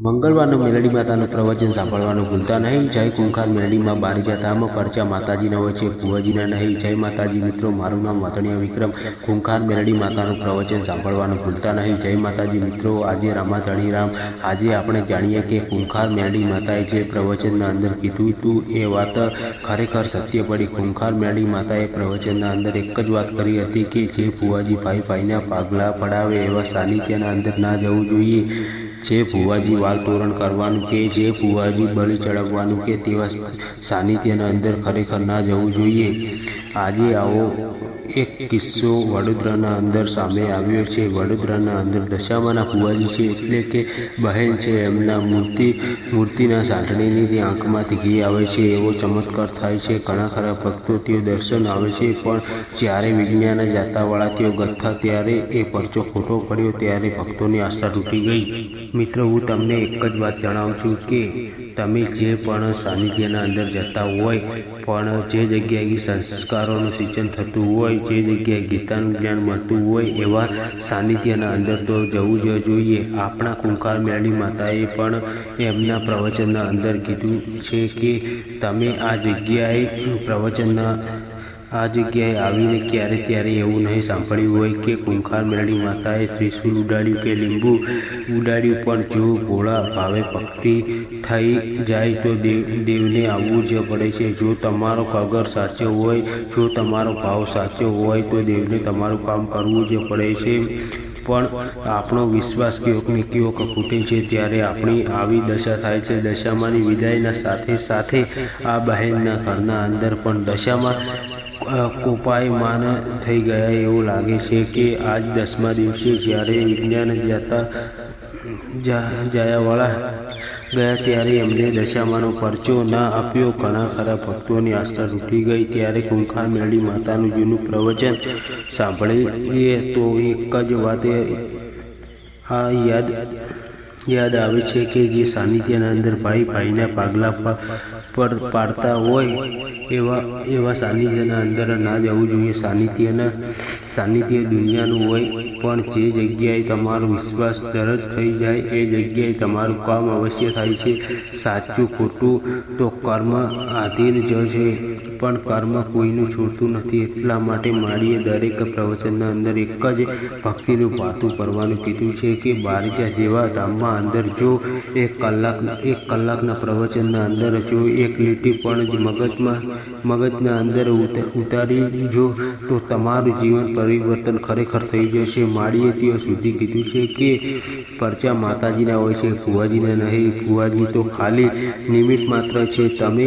મંગળવારનું મેલડી માતાનું પ્રવચન સાંભળવાનું ભૂલતા નહીં. જય કુંખાર મેલડીમાં બારીજા ધામ પરચા માતાજીના હોય છે ભુવાજીના નહીં. જય માતાજી મિત્રો, મારું નામ વાતણિયા વિક્રમ. કુંખાર મેલડી માતાનું પ્રવચન સાંભળવાનું ભૂલતા નહીં. જય માતાજી મિત્રો, આજે રામા. ધણીરામ આજે આપણે જાણીએ કે કુંખાર મેલડી માતાએ જે પ્રવચનના અંદર કીધું હતું, એ વાત ખરેખર સત્ય પડી. કુંખાર મેલડી માતાએ પ્રવચનના અંદર એક જ વાત કરી હતી કે જે ભુવાજી ભાઈ ભાઈના પાગલા પડાવે એવા સાનિધ્યના અંદર ના જવું જોઈએ. જે ભુવાજી વાલ તોરણ કરવાનું કે જે ભુવાજી બલિ ચડાવવાનું કે તેવા સાનિધ્યના અંદર ખરેખર ના જવું જોઈએ. આજે આવો એક કિસ્સો વડોદરાના અંદર સામે આવ્યો છે. વડોદરાના અંદર દશામાના ફુવાજી છે એટલે કે બહેન છે. એમના મૂર્તિ, મૂર્તિના સાંઠણીની આંખમાંથી ઘી આવે છે. એવો ચમત્કાર થાય છે. ઘણા ખરા ભક્તો તેઓ દર્શન આવે છે. પણ જ્યારે વિજ્ઞાન જાતાવાળા તેઓ ગથ્થા ત્યારે એ પરચો ખોટો પડ્યો ત્યારે ભક્તોની આસ્થા તૂટી ગઈ. મિત્રો, હું તમને એક જ વાત જણાવું છું કે તમે જે પણ સાનિધ્યના અંદર જતા હોય, પણ જે જગ્યાએ સંસ્કારોનું સિંચન થતું હોય જે જગ્યાએ ગીતાનું જ્ઞાન મળતું હોય એવા સાનિધ્યના અંદર તો જવું જ જોઈએ. આપણા કુંકાર મેળી માતાએ પણ એમના પ્રવચનના અંદર કીધું છે કે તમે આ જગ્યાએ પ્રવચનના આ જગ્યાએ આવીને ક્યારે ત્યારે એવું નહીં સાંભળ્યું હોય કે કુંખાર મેળી માતાએ ત્રિશુલ ઉડાડ્યું કે લીંબુ ઉડાડ્યું, પણ જો ભોળા ભાવે ભક્તિ થઈ જાય તો દેવ દેવને આવવું જ પડે છે. જો તમારો કગર સાચો હોય, જો તમારો ભાવ સાચો હોય, તો દેવને તમારું કામ કરવું જ પડે છે. પણ આપણો વિશ્વાસ કયોકને કયોક ખૂટે છે. ત્યારે આપણી આવી દશા થાય છે. દશામાંની વિદાયના સાથે સાથે આ બહેનના ઘરના અંદર પણ દશામાં કોપાયમાન થઈ ગયા એવું લાગે છે કે આજ દસમા દિવસે જ્યારે વિજ્ઞાન જતા જાયાવાળા ગયા ત્યારે એમને દશામાનો પરચો ના આપ્યો. ઘણા ખરા ભક્તોની આસ્થા તૂટી ગઈ. ત્યારે કુંખાર મેળી માતાનું જૂનું પ્રવચન સાંભળીએ તો એક જ વાતે આ યાદ યાદ આવે છે કે જે સાનિધ્યના અંદર ભાઈ ભાઈના પાગલા પર પાડતા હોય એવા એવા સાનિધ્યના અંદર ના જવું જોઈએ. સાનિધ્યના સાનિધ્ય દુનિયાનું હોય, પણ જે જગ્યાએ તમારો વિશ્વાસ તરત થઈ જાય, એ જગ્યાએ તમારું કામ અવશ્ય થાય છે. સાચું ખોટું તો કર્મ આધીન જ છે, પણ કર્મ કોઈનું છોડતું નથી. એટલા માટે માળીએ દરેક પ્રવચનના અંદર એક જ ભક્તિનું પાતું કરવાનું કીધું છે કે બારીજા જેવા ધામમાં અંદર જો એક કલાક, એક કલાકના પ્રવચનના અંદર જો એક લીટી પણ જ મગજમાં, મગજના અંદર ઉતારી જો, તો તમારું જીવન પરિવર્તન ખરેખર થઈ જશે. માળીએ ત્યાં સુધી કીધું છે કે પરચા માતાજીના હોય છે ફુવાજીના નહીં. ફુવાજી તો ખાલી નિમિત્ત માત્ર છે. તમે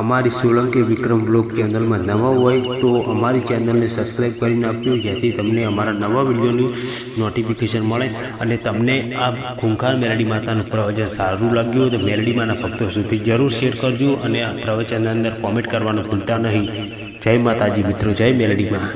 અમારી સોલંકી વિક્રમ બ્લોગ ચેનલમાં નવા હોય તો અમારી ચેનલને સબસ્ક્રાઈબ કરી નાખજો, જેથી તમને અમારા નવા વિડીયોની નોટિફિકેશન મળે અને તમને આ ખૂંખાર મેલડી માતાનું પ્રવચન સારું લાગ્યું તો મેલડીમાંના ભક્તો સુધી જરૂર શેર કરજો અને આ પ્રવચનની અંદર કોમેન્ટ કરવાનું ભૂલતા નહીં. જય માતાજી મિત્રો, જય મેલડીમાં